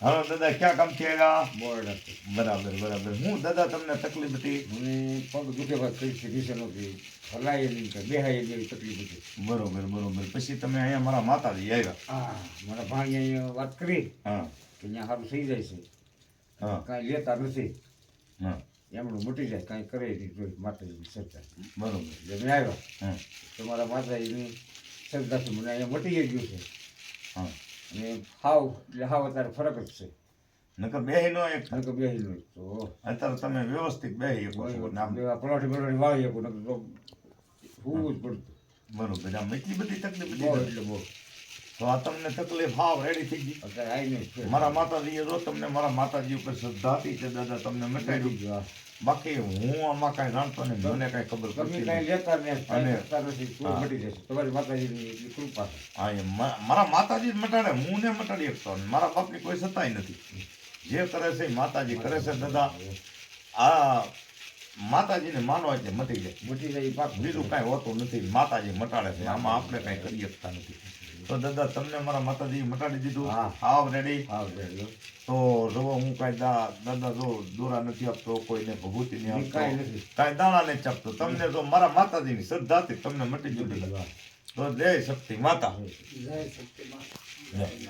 હા દાદા ક્યાં કામ આવ્યા બોર્ડ બરાબર બરાબર. હું દાદા તમને તકલીફ હતી? મને પગ દુખે કરી કઈ શીખી નથી. હલાય નહીં કે બેહાય જેવી તકલીફ હતી. બરોબર બરોબર. પછી તમે અહીંયા મારા માતાજી આવ્યા? હા મારા ભાઈ અહીંયા વાત કરી હા. કે અહીંયા સારું થઈ જાય છે. હા. કાંઈ લેતા નથી. હા. એમનું મટી જાય કાંઈ કરે નહીં જોઈ માતાજીની શ્રદ્ધા. બરોબર. એટલે મેં આવ્યા. હા. તમારા માતાજીની શ્રદ્ધાથી મને અહીંયા મટી ગયું છે. હા. અને હાવ એટલે હાવ અત્યારે ફરક જ છે. નકર બેહી નો એક. નકર બેહી. તો. અત્યારે તમે વ્યવસ્થિત બેહી શકો છો નામ. પલોઠી પલોઠી વાળી શકું નકર તો હોવું જ પડતું. બરોબર આમ એટલી બધી તકલીફ હતી એટલે બહુ. તો આ તમને તકલીફ હાવ રેડી થઈ ગઈ. મારા માતાજીએ જો તમને મારા માતાજી ઉપર શ્રદ્ધા હતી કે દાદા તમને મટાડ્યું બાકી હું આમાં કાંઈ જાણતો નહીં મને કાંઈ ખબર પડતી કાંઈ લેતા ને નથી તો. તમારી માતાજીની કૃપા. હા મારા માતાજી જ મટાડે હું ને મટાડી શકતો. મારા બાપની કોઈ સત્તાય નથી. જે કરે છે માતાજી કરે છે દાદા. આ માતાજીને માનવા એટલે મટી જાય. મટી જાય બીજું કાંઈ હોતું નથી માતાજી મટાડે છે. આમાં આપણે કાંઈ કરી શકતા નથી. તો દાદા તમને મારા માતાજી મટાડી દીધું હા. How ready. તો જો હું કાંઈ દા દાદા જો દોરા નથી આપતો કોઈને ભભૂતિ નહીં આપતો નથી કાંઈ દાણા નથી આપતો તમને જો મારા માતાજીની શ્રદ્ધા હતી તમને મટી દીધું. તો જય શક્તિ માતા જય શક્તિ માં જય.